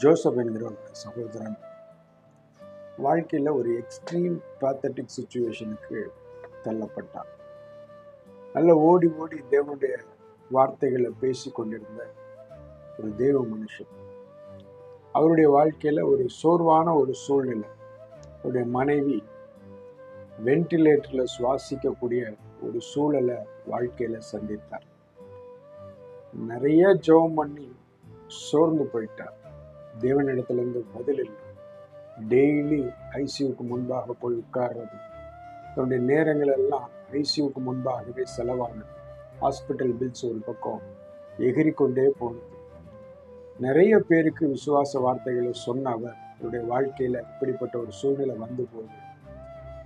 Joseph என்கிற ஒரு சகோதரன் வாழ்க்கையில் ஒரு எக்ஸ்ட்ரீம் பேத்தட்டிக் சுச்சுவேஷனுக்கு தள்ளப்பட்டான். நல்ல ஓடி ஓடி தேவனுடைய வார்த்தைகளை பேசி கொண்டிருந்த ஒரு தேவ மனுஷன். அவருடைய வாழ்க்கையில் ஒரு சோர்வான ஒரு சூழ்நிலை. அவருடைய மனைவி வென்டிலேட்டரில் சுவாசிக்கக்கூடிய ஒரு சூழலை வாழ்க்கையில் சந்தித்தார். நிறைய ஜெபம் பண்ணி சோர்ந்து போயிட்டார். தேவனிடத்திலிருந்து பதில் இல்லை. டெய்லி ஐசியூக்கு முன்பாக போய் உட்கார்றது. தன்னுடைய நேரங்கள் எல்லாம் ஐசியூக்கு முன்பாகவே செலவானது. ஹாஸ்பிட்டல் பில்ஸ் ஒரு பக்கம் எகிரிக்கொண்டே போனது. நிறைய பேருக்கு விசுவாச வார்த்தைகளை சொன்ன அவர் அவருடைய வாழ்க்கையில் இப்படிப்பட்ட ஒரு சூழ்நிலை வந்து போகுது.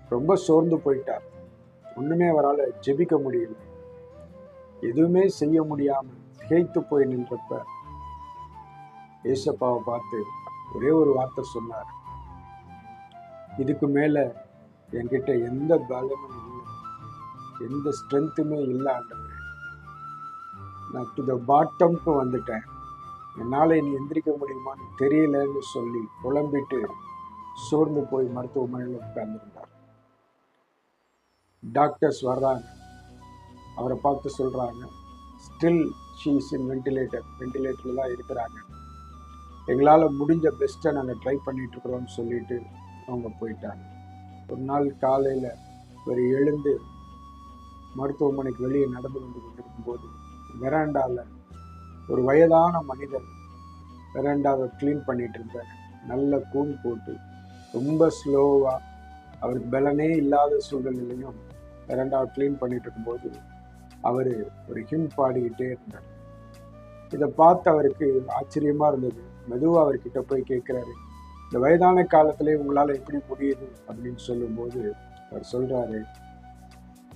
ரொம்ப சோர்ந்து போயிட்டார். ஒன்றுமே அவரால் ஜெபிக்க முடியல. எதுவுமே செய்ய முடியாமல் திகைத்து போய் நின்றப்ப ஏசப்பாவை பார்த்து ஒரே ஒரு வார்த்தை சொன்னார். இதுக்கு மேலே என்கிட்ட எந்த பலமும் இல்லை. எந்த ஸ்ட்ரென்த்துமே இல்லை நான் டு த பாட்டம்க்கு வந்துட்டேன். என்னால் இனி எந்திரிக்க முடியுமான்னு தெரியலன்னு சொல்லி புலம்பிட்டு சோர்ந்து போய் மருத்துவமனையில் உட்கார்ந்துருந்தார். டாக்டர்ஸ் வர்றாங்க. அவரை பார்த்து சொல்கிறாங்க ஸ்டில் ஷீஸ் இன் வெண்டிலேட்டர் வெண்டிலேட்டரில் தான் இருக்கிறாங்க. எங்களால் முடிஞ்ச பெஸ்ட்டை நாங்கள் ட்ரை பண்ணிட்டு சொல்லிட்டு அவங்க போயிட்டாங்க. ஒரு நாள் காலையில் ஒரு எழுந்து மருத்துவமனைக்கு வெளியே நடந்து வந்து கொண்டிருக்கும்போது வெராண்டாவில் ஒரு வயதான மனிதர் வெராண்டாவை க்ளீன் பண்ணிகிட்டு இருந்தார் நல்ல கூண் போட்டு ரொம்ப ஸ்லோவாக அவருக்கு பலனே இல்லாத சூழ்நிலையிலையும் வெராண்டாவை க்ளீன் பண்ணிகிட்டு இருக்கும்போது அவர் ஒரு ஹிம் பாடிக்கிட்டே இருந்தார். இதை பார்த்து அவருக்கு ஆச்சரியமாக இருந்தது. மெதுவாக அவர்கிட்ட போய் கேட்குறாரு. இந்த வயதான காலத்திலே உங்களால் எப்படி முடியுது? அப்படின்னு சொல்லும்போது அவர் சொல்கிறாரு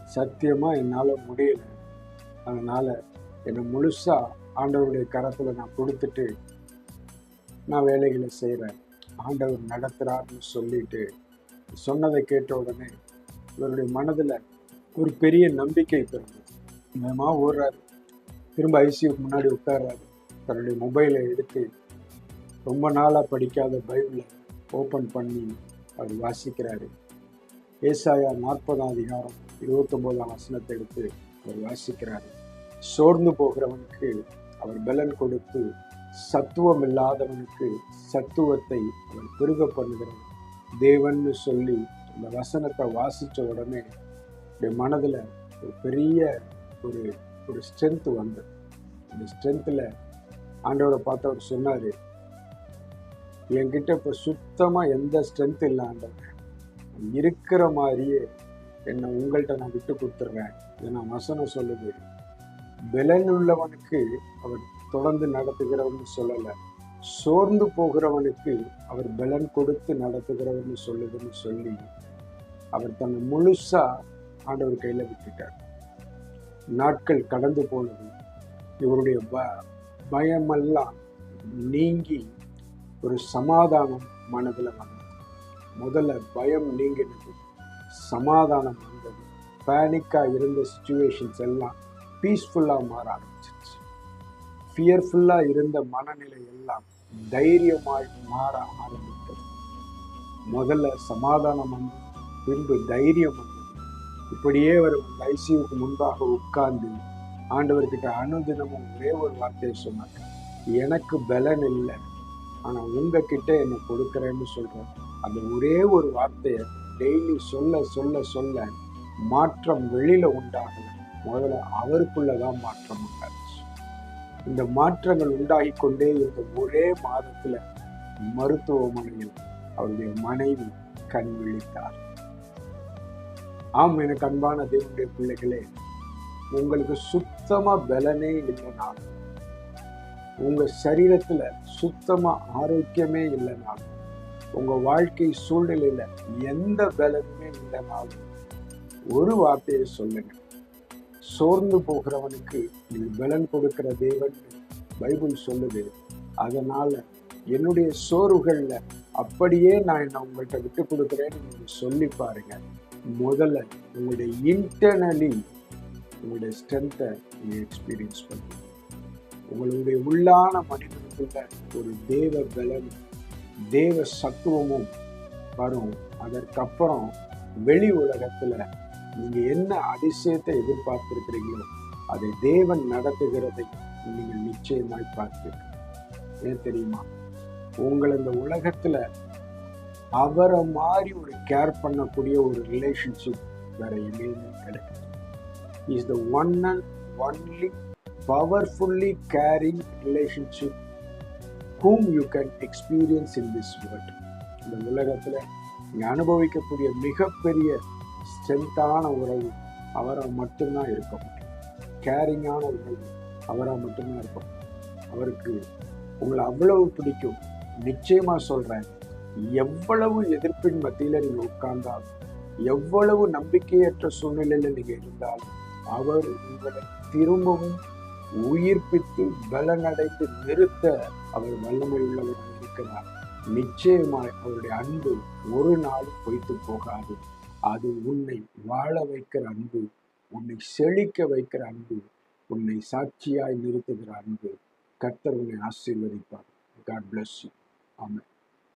சத்தியமாக என்னால் முடியல. அதனால் என்னை முழுசாக ஆண்டவருடைய கரத்தில் நான் கொடுத்துட்டு நான் வேலைகளை செய்கிறேன் ஆண்டவர் நடத்துகிறார்னு சொல்லிட்டு சொன்னதை கேட்ட உடனே இவருடைய மனதில் ஒரு பெரிய நம்பிக்கை பிறந்தது. வேகமாக ஓடுறாரு. திரும்ப ஐசியூக்கு முன்னாடி உட்கார்றாரு. தன்னுடைய மொபைலை எடுத்து ரொம்ப நாளாக படிக்காத பைபிளை ஓப்பன் பண்ணி அவர் வாசிக்கிறாரு. ஏசாயா நாற்பதாம் அதிகாரம் இருபத்தொம்போதாம் வசனத்தை எடுத்து அவர் வாசிக்கிறாரு. சோர்ந்து போகிறவனுக்கு அவர் பலன் கொடுத்து சத்துவம் இல்லாதவனுக்கு சத்துவத்தை அவர் பெருக பண்ணுகிறார். தேவன்னு சொல்லி அந்த வசனத்தை வாசித்த உடனே என் மனதில் ஒரு பெரிய ஒரு ஒரு ஸ்ட்ரென்த் வந்தது. அந்த ஸ்ட்ரென்த்தில் ஆண்டவரை பார்த்து அவர் சொன்னார் என்கிட்ட இப்போ சுத்தமாக எந்த ஸ்ட்ரென்த் இல்லாண்டவங்க இருக்கிற மாதிரியே என்னை உங்கள்கிட்ட நான் விட்டு கொடுத்துட்றேன் இதை நான் வசனம் சொல்லுது. பலன் உள்ளவனுக்கு அவர் தொடர்ந்து நடத்துகிறவன்னு சொல்லலை. சோர்ந்து போகிறவனுக்கு அவர் பலன் கொடுத்து நடத்துகிறவன் சொல்லுதுன்னு சொல்லி அவர் தன்னை முழுசாக ஆண்டவர் கையில் விட்டுட்டார். நாட்கள் கடந்து போனது. இவருடைய ப பயமெல்லாம் நீங்கி ஒரு சமாதானம் மனதில் வந்தது. முதல்ல பயம் நீங்கினது. சமாதானம் வந்தது. பேனிக்காக இருந்த சுச்சுவேஷன்ஸ் எல்லாம் பீஸ்ஃபுல்லாக மாற ஆரம்பிச்சிருச்சு. ஃபியர்ஃபுல்லாக இருந்த மனநிலை எல்லாம் தைரியமாய் மாற ஆரம்பித்தது. முதல்ல சமாதானம் வந்து பின்பு தைரியம் வந்தது. இப்படியே அவர் ஐசியூக்கு முன்பாக உட்கார்ந்து ஆண்டவர்கிட்ட அனுதினமும் ஒரே ஒரு வார்த்தையை சொன்னாங்க. எனக்கு பலன் இல்லை. ஆனால் உங்ககிட்ட என்னை கொடுக்குறேன்னு சொல்கிறேன் அந்த ஒரே ஒரு வார்த்தையை டெய்லி சொல்ல சொல்ல சொல்ல மாற்றம் வெளியில உண்டாகல. முதல்ல அவருக்குள்ள தான் மாற்றம் உண்டாச்சு. இந்த மாற்றங்கள் உண்டாகி கொண்டே இருந்த ஒரே மாதத்துல மருத்துவமனையில் அவருடைய மனைவி கண் விழித்தார். ஆம் எனக்கு அன்பான தேவனுடைய பிள்ளைகளே உங்களுக்கு சுத்தமா பலனே இல்லைனாலும் உங்கள் சரீரத்தில் சுத்தமாக ஆரோக்கியமே இல்லைனாலும் உங்கள் வாழ்க்கை சூழ்நிலையில் எந்த பலனுமே இல்லைனாலும் ஒரு வார்த்தையை சொல்லுங்க. சோர்ந்து போகிறவனுக்கு நீ பலன் கொடுக்கிற தேவன் பைபிள் சொல்லுது. அதனால் என்னுடைய சோர்வுகளில் அப்படியே நான் என்ன உங்கள்கிட்ட விட்டு கொடுக்குறேன்னு நீங்கள் சொல்லி பாருங்க. முதல்ல உங்களுடைய இன்டர்னலி உங்களுடைய ஸ்ட்ரென்த்தை நீங்கள் எக்ஸ்பீரியன்ஸ் பண்ணுங்க. உங்களுடைய உள்ளான மனிதனுக்குள்ள ஒரு தேவ பலம் தேவ சத்துவமும் வரும். அதற்கப்புறம் வெளி உலகத்தில் நீங்கள் என்ன அதிசயத்தை எதிர்பார்த்துருக்கிறீங்களோ அதை தேவன் நடத்துகிறதை நீங்கள் நிச்சயமாய் பார்ப்பீர்கள் ஏன் தெரியுமா? உங்களை இந்த உலகத்தில் அவரை மாதிரி ஒரு கேர் பண்ணக்கூடிய ஒரு ரிலேஷன்ஷிப் வேற எங்கேயுமே கிடையாது is the one and only powerfully caring relationship whom you can experience in this world இந்த உலகத்தில் நீங்கள் அனுபவிக்கக்கூடிய மிகப்பெரிய ஸ்ட்ரென்த்தான உறவு அவரால் மட்டும்தான் இருக்க முடியும் கேரிங்கான உறவு அவரால் மட்டும்தான் இருக்க முடியும் அவருக்கு உங்களை அவ்வளவு பிடிக்கும். நிச்சயமாக சொல்கிறேன் எவ்வளவு எதிர்ப்பின் மத்தியில் நீங்கள் உட்கார்ந்தாலும் எவ்வளவு நம்பிக்கையற்ற சூழ்நிலையில் நீங்கள் இருந்தாலும் அவர் உங்களை திரும்பவும் உயிர்ப்பித்து பலனடைந்து நிறுத்த அவர் வல்லமை உள்ளவராக இருக்கிறார் நிச்சயமாய் அவருடைய அன்பு ஒரு நாள் பொய்த்து போகாது. அது உன்னை வாழ வைக்கிற அன்பு உன்னை செழிக்க வைக்கிற அன்பு உன்னை சாட்சியாய் நிறுத்துகிற அன்பு. கர்த்தர் உன்னை ஆசீர்வதிப்பார். காட் பிளஸ் யூ ஆமாம்